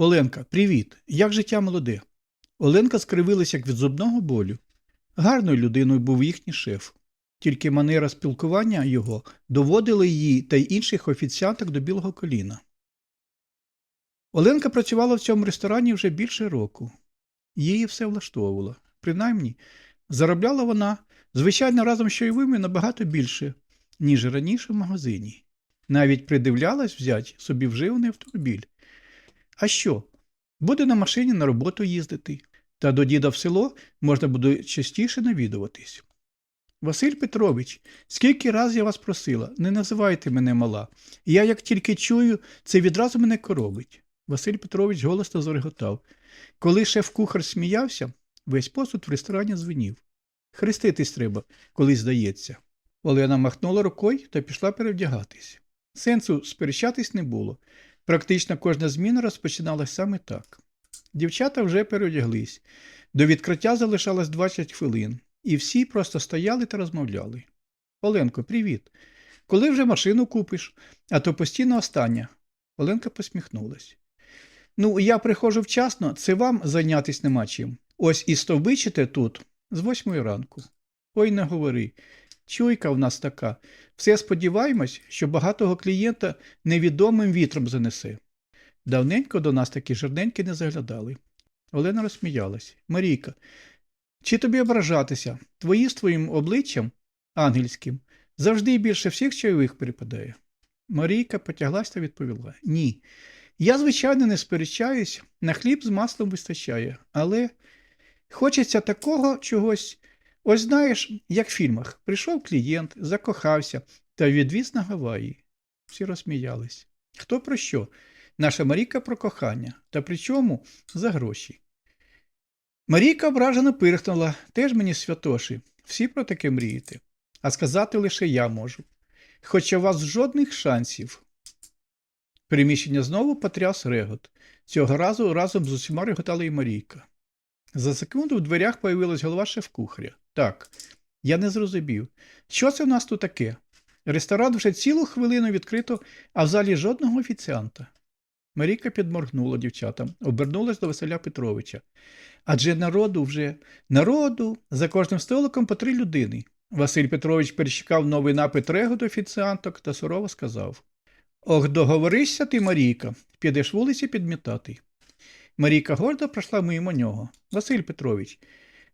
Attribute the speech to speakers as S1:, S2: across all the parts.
S1: Оленка, привіт. Як життя молоде? Оленка скривилася як від зубного болю. Гарною людиною був їхній шеф. Тільки манера спілкування його доводила її та й інших офіціанток до білого коліна. Оленка працювала в цьому ресторані вже більше року. Її все влаштовувало. Принаймні, заробляла вона, звичайно, разом з чайовими набагато більше, ніж раніше в магазині. Навіть придивлялась взяти собі вживаний автомобіль. А що? Буде на машині на роботу їздити, та до діда в село можна буде частіше навідуватись. Василь Петрович, скільки раз я вас просила, не називайте мене мала. Я, як тільки чую, це відразу мене коробить. Василь Петрович голосно зареготав. Коли шеф-кухар сміявся, весь посуд в ресторані дзвенів. Хреститись треба, коли здається. Олена махнула рукою та пішла перевдягатись. Сенсу сперечатись не було. Практично кожна зміна розпочиналась саме так. Дівчата вже переодяглись. До відкриття залишалось 20 хвилин, і всі просто стояли та розмовляли. Оленко, привіт. Коли вже машину купиш, а то постійно остання. Оленка посміхнулась. Ну, я приходжу вчасно, це вам зайнятись нема чим. Ось і стовбичите тут з восьмої ранку. Ой, не говори. Чуйка в нас така. Все сподіваємось, що багатого клієнта невідомим вітром занесе. Давненько до нас такі жирненькі не заглядали. Олена розсміялась. Марійка, чи тобі ображатися? Твої з твоїм обличчям, ангельським, завжди більше всіх чайових перепадає. Марійка потяглась та відповіла: Ні. Я, звичайно, не сперечаюсь, на хліб з маслом вистачає, але хочеться такого чогось. Ось знаєш, як в фільмах, прийшов клієнт, закохався та відвіз на Гаваї. Всі розсміялись. Хто про що? Наша Марійка про кохання, та причому за гроші. Марійка ображено пирхнула, теж мені святоші, всі про таке мрієте, а сказати лише я можу. Хоча у вас жодних шансів. Приміщення знову потряс регот. Цього разу разом з усіма реготала і Марійка. За секунду в дверях появилась голова шеф-кухаря. Так, я не зрозумів. Що це у нас тут таке? Ресторан вже цілу хвилину відкрито, а в залі жодного офіціанта. Марійка підморгнула дівчатам, обернулась до Василя Петровича. Адже народу вже народу за кожним столиком по три людини. Василь Петрович перечекав новий напит реготу офіціанток та сурово сказав Ох, договоришся ти, Марійка, підеш вулиці підмітати. Марійка гордо пройшла мимо нього. Василь Петрович,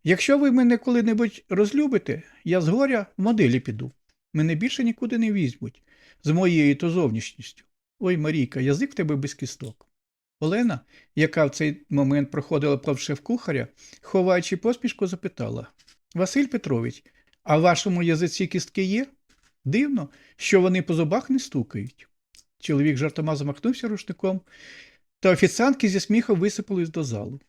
S1: якщо ви мене коли-небудь розлюбите, я з горя в моделі піду. Мене більше нікуди не візьмуть з моєю то зовнішністю. Ой, Марійка, язик в тебе без кісток. Олена, яка в цей момент проходила повз шеф-кухаря, ховаючи посмішку, запитала Василь Петрович, а в вашому язиці кістки є? Дивно, що вони по зубах не стукають. Чоловік жартома замахнувся рушником, та офіціантки зі сміхом висипались до залу.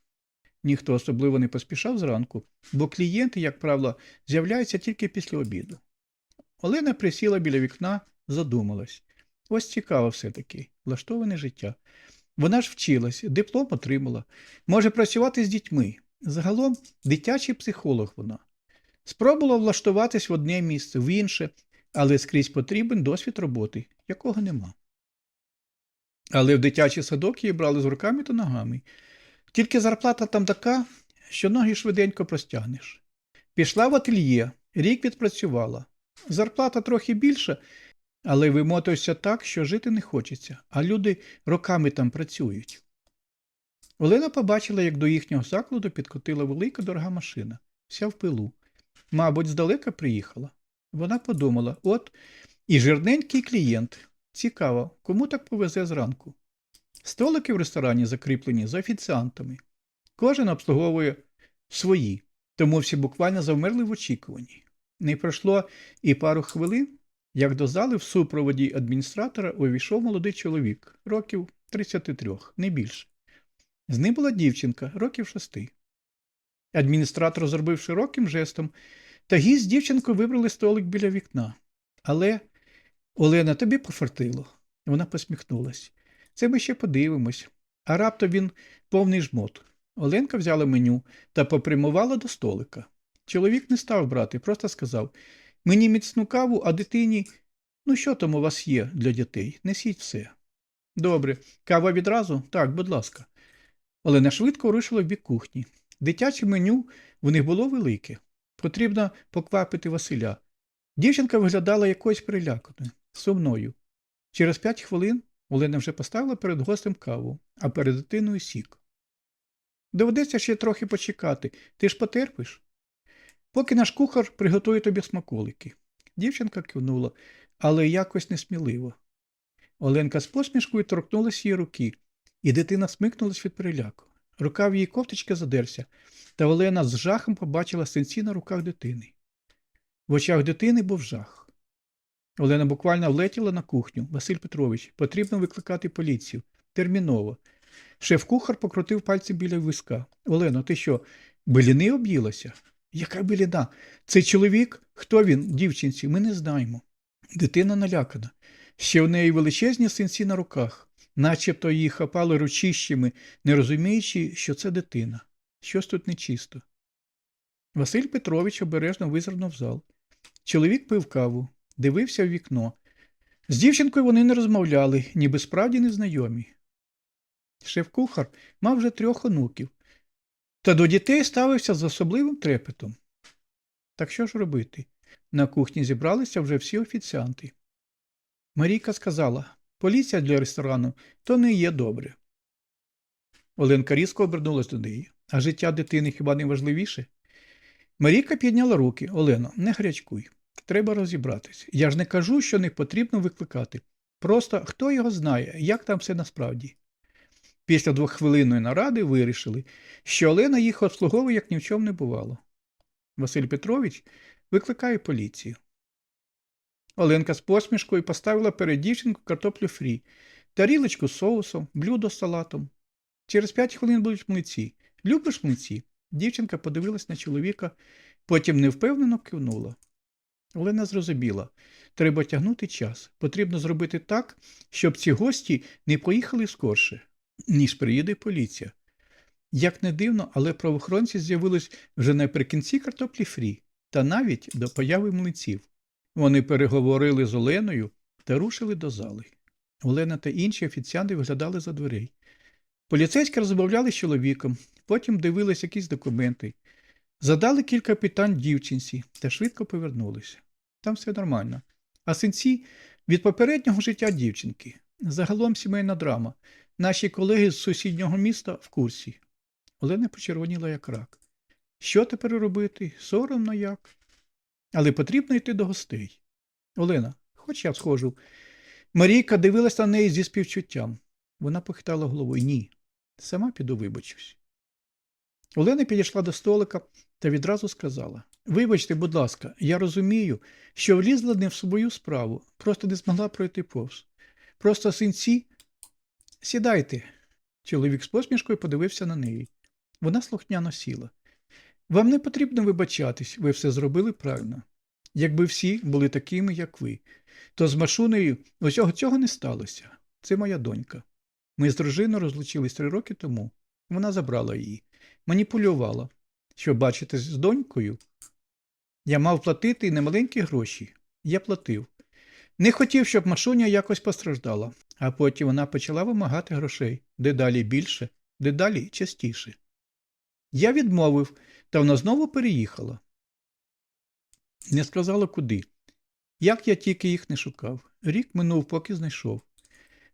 S1: Ніхто особливо не поспішав зранку, бо клієнти, як правило, з'являються тільки після обіду. Олена присіла біля вікна, задумалась. Ось цікаво все-таки, влаштоване життя. Вона ж вчилась, диплом отримала, може працювати з дітьми. Загалом дитячий психолог вона. Спробувала влаштуватись в одне місце, в інше, але скрізь потрібен досвід роботи, якого нема. Але в дитячий садок її брали з руками та ногами. Тільки зарплата там така, що ноги швиденько простягнеш. Пішла в ательє, рік відпрацювала. Зарплата трохи більша, але вимотуєшся так, що жити не хочеться, а люди роками там працюють. Олена побачила, як до їхнього закладу підкотила велика дорога машина, вся в пилу. Мабуть, здалека приїхала. Вона подумала: от і жирненький клієнт. Цікаво, кому так повезе зранку. Столики в ресторані закріплені за офіціантами. Кожен обслуговує свої, тому всі буквально завмерли в очікуванні. Не пройшло і пару хвилин, як до зали в супроводі адміністратора увійшов молодий чоловік, років 33, не більше. З ним була дівчинка, років шести. Адміністратор зробив широким жестом, та гість з дівчинкою вибрали столик біля вікна. Але, Олена, тобі пофартило. Вона посміхнулась. Це ми ще подивимось. А раптом він повний жмот. Оленка взяла меню та попрямувала до столика. Чоловік не став брати, просто сказав Мені міцну каву, а дитині. Ну, що там у вас є для дітей? Несіть все. Добре, кава відразу? Так, будь ласка. Олена швидко рушила в бік кухні. Дитяче меню в них було велике. Потрібно поквапити Василя. Дівчинка виглядала якоюсь переляканою, сумною. Через п'ять хвилин Олена вже поставила перед гостем каву, а перед дитиною сік. Доведеться ще трохи почекати. Ти ж потерпиш? Поки наш кухар приготує тобі смаколики. Дівчинка кивнула, але якось несміливо. Оленка з посмішкою торкнулася її руки, і дитина смикнулась від переляку. Рукав її кофточки задерся, та Олена з жахом побачила синці на руках дитини. В очах дитини був жах. Олена буквально влетіла на кухню. Василь Петрович, потрібно викликати поліцію. Терміново. Шеф-кухар покрутив пальцем біля виска. Олено, ти що, беліни об'їлася? Яка беліна? Це чоловік? Хто він, дівчинці? Ми не знаємо. Дитина налякана. Ще в неї величезні синці на руках, начебто її хапали ручищами, не розуміючи, що це дитина. Щось тут нечисто. Василь Петрович обережно визирнув зал. Чоловік пив каву, дивився в вікно. З дівчинкою вони не розмовляли, ніби справді незнайомі. Шеф-кухар мав вже трьох онуків, та до дітей ставився з особливим трепетом. Так що ж робити? На кухні зібралися вже всі офіціанти. Марійка сказала поліція для ресторану то не є добре. Оленка різко обернулась до неї. А життя дитини хіба не важливіше? Марійка підняла руки. Олено, не гарячкуй. Треба розібратись. Я ж не кажу, що не потрібно викликати. Просто хто його знає, як там все насправді. Після двоххвилинної наради вирішили, що Олена їх обслуговує, як ні в чому не бувало. Василь Петрович викликає поліцію. Оленка з посмішкою поставила перед дівчинкою картоплю фрі, тарілочку з соусом, блюдо з салатом. Через п'ять хвилин будуть млиці. Любиш млиці? Дівчинка подивилась на чоловіка, потім невпевнено кивнула. Олена зрозуміла треба тягнути час. Потрібно зробити так, щоб ці гості не поїхали скорше, ніж приїде поліція. Як не дивно, але правоохоронці з'явились вже наприкінці картоплі фрі та навіть до появи млинців. Вони переговорили з Оленою та рушили до зали. Олена та інші офіціанти виглядали за дверей. Поліцейські розмовляли з чоловіком, потім дивились якісь документи, задали кілька питань дівчинці та швидко повернулися. Там все нормально. А синці від попереднього життя дівчинки. Загалом сімейна драма. Наші колеги з сусіднього міста в курсі. Олена почервоніла як рак. Що тепер робити? Соромно як. Але потрібно йти до гостей. Олена, хоч я схожу. Марійка дивилась на неї зі співчуттям. Вона похитала головою. Ні. Сама піду вибачусь. Олена підійшла до столика та відразу сказала Вибачте, будь ласка, я розумію, що влізла не в свою справу, просто не змогла пройти повз. Просто синці. Сідайте. Чоловік з посмішкою подивився на неї. Вона слухняно сіла. Вам не потрібно вибачатись, ви все зробили правильно. Якби всі були такими, як ви, то з машунею усього цього не сталося. Це моя донька. Ми з дружиною розлучились три роки тому. Вона забрала її, маніпулювала. Щоб бачитись з донькою, я мав платити немаленькі гроші. Я платив. Не хотів, щоб Машуня якось постраждала, а потім вона почала вимагати грошей дедалі більше, дедалі частіше. Я відмовив, та вона знову переїхала. Не сказала куди. Як я тільки їх не шукав. Рік минув, поки знайшов.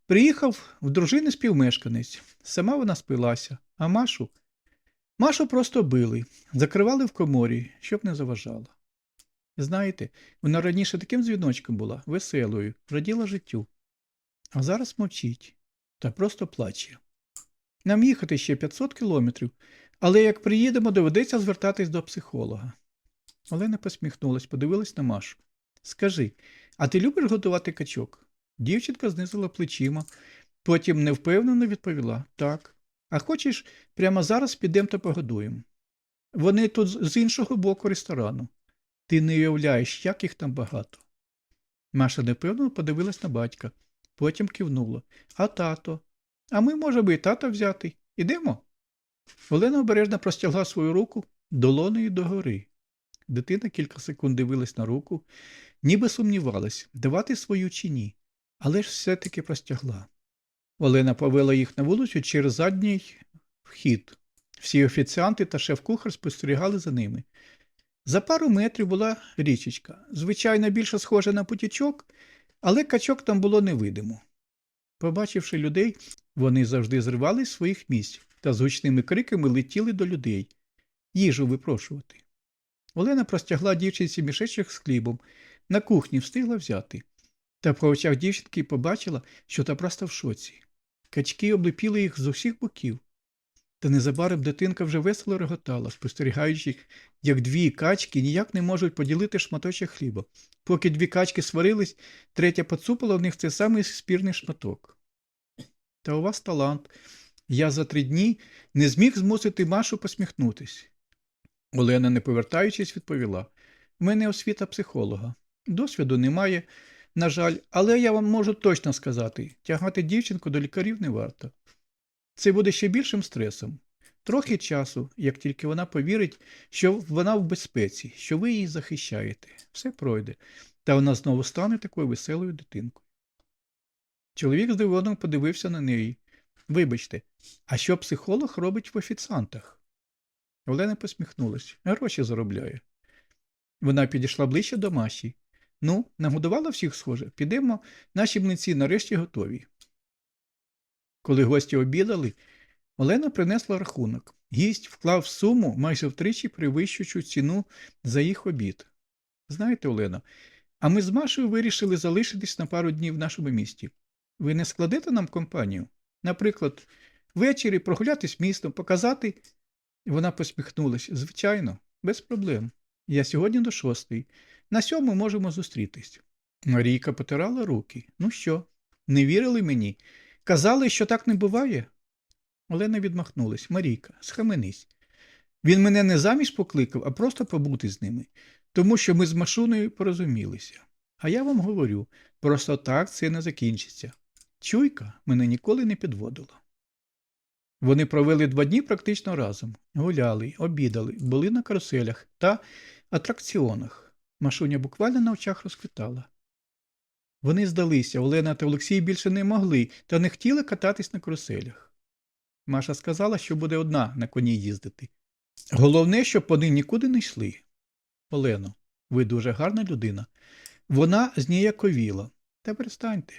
S1: Приїхав в дружини співмешканець. Сама вона спилася, а Машу. Машу просто били, закривали в коморі, щоб не заважала. Знаєте, вона раніше таким дзвіночком була, веселою, раділа життю. А зараз мовчить та просто плаче. Нам їхати ще 500 кілометрів, але як приїдемо, доведеться звертатись до психолога. Олена посміхнулась, подивилась на Машу. Скажи, а ти любиш готувати качок? Дівчинка знизила плечима, потім невпевнено відповіла так. А хочеш, прямо зараз підемо та погодуємо. Вони тут з іншого боку ресторану. Ти не уявляєш, як їх там багато. Маша непевно подивилась на батька, потім кивнула. А тато? А ми можемо і тата взяти. Ідемо? Олена обережно простягла свою руку долонею догори. Дитина кілька секунд дивилась на руку, ніби сумнівалась, давати свою чи ні, але ж все-таки простягла. Олена повела їх на вулицю через задній вхід. Всі офіціанти та шеф-кухар спостерігали за ними. За пару метрів була річечка, звичайно, більше схожа на потічок, але качок там було невидимо. Побачивши людей, вони завжди зривались з своїх місць та з гучними криками летіли до людей їжу випрошувати. Олена простягла дівчинці мішечок з хлібом, на кухні встигла взяти. Та по очах дівчинки побачила, що та просто в шоці. Качки облепіли їх з усіх боків. Та незабаром дитинка вже весело реготала, спостерігаючи, як дві качки ніяк не можуть поділити шматочок хліба. Поки дві качки сварились, третя поцупила в них цей самий спірний шматок. Та у вас талант. Я за три дні не зміг змусити Машу посміхнутись. Олена, не повертаючись, відповіла: У мене освіта психолога. Досвіду немає, на жаль, але я вам можу точно сказати: тягати дівчинку до лікарів не варто. Це буде ще більшим стресом. Трохи часу, як тільки вона повірить, що вона в безпеці, що ви її захищаєте, все пройде, та вона знову стане такою веселою дитинкою. Чоловік здивовано подивився на неї. Вибачте, а що психолог робить в офіціантах? Олена посміхнулась. Гроші заробляє. Вона підійшла ближче до Маші. Ну, нагодувала всіх схоже. Підемо, наші млинці нарешті готові. Коли гості обідали, Олена принесла рахунок. Гість вклав суму майже втричі перевищуючу ціну за їх обід. Знаєте, Олена, а ми з Машею вирішили залишитись на пару днів в нашому місті. Ви не складете нам компанію? Наприклад, ввечері прогулятись містом, показати. Вона посміхнулась. Звичайно, без проблем. Я сьогодні до шостої. На сьому можемо зустрітись. Марійка потирала руки. Ну що, не вірили мені? Казали, що так не буває? Олена відмахнулась. Марійка, схаменись. Він мене не заміж покликав, а просто побути з ними, тому що ми з Машуною порозумілися. А я вам говорю, просто так це не закінчиться. Чуйка мене ніколи не підводила. Вони провели два дні практично разом. Гуляли, обідали, були на каруселях та атракціонах. Машуня буквально на очах розквітала. Вони здалися, Олена та Олексій більше не могли та не хотіли кататись на каруселях. Маша сказала, що буде одна на коні їздити. Головне, щоб вони нікуди не йшли. Олено, ви дуже гарна людина. Вона зніяковіла. Та перестаньте.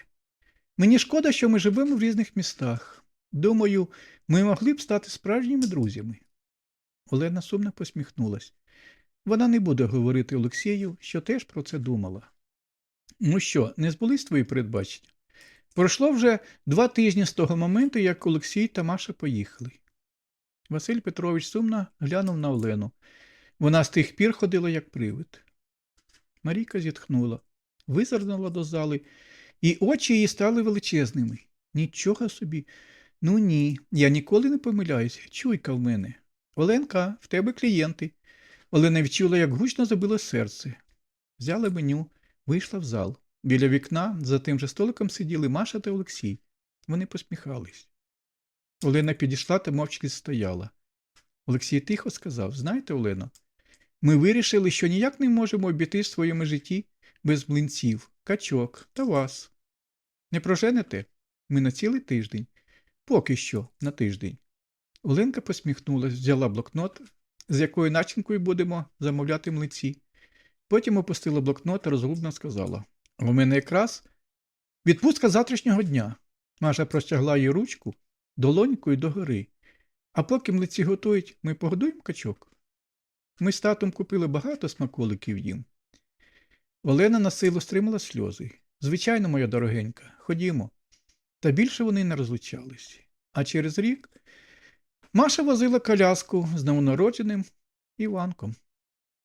S1: Мені шкода, що ми живемо в різних містах. Думаю, ми могли б стати справжніми друзями. Олена сумно посміхнулась. Вона не буде говорити Олексію, що теж про це думала. Ну що, не збулись твої передбачення? Пройшло вже два тижні з того моменту, як Олексій та Маша поїхали. Василь Петрович сумно глянув на Олену. Вона з тих пір ходила, як привид. Марійка зітхнула, визирнула до зали, і очі її стали величезними. Нічого собі. Ну ні, я ніколи не помиляюся. Чуйка в мене. Оленка, в тебе клієнти. Олена відчула, як гучно забило серце. Взяла меню, вийшла в зал. Біля вікна за тим же столиком сиділи Маша та Олексій. Вони посміхались. Олена підійшла та мовчки стояла. Олексій тихо сказав: Знаєте, Олено, ми вирішили, що ніяк не можемо обійти в своєму житті без млинців, качок та вас. Не проженете? Ми на цілий тиждень. Поки що, на тиждень. Оленка посміхнулась, взяла блокнот, з якою начинкою будемо замовляти млинці. Потім опустила блокнот та розгубно сказала: У мене якраз відпустка завтрашнього дня. Маша простягла їй ручку долонькою догори. А поки млиці готують, ми погодуємо качок. Ми з татом купили багато смаколиків їм. Олена на силу стримала сльози. Звичайно, моя дорогенька, ходімо. Та більше вони не розлучались. А через рік Маша возила коляску з новонародженим Іванком.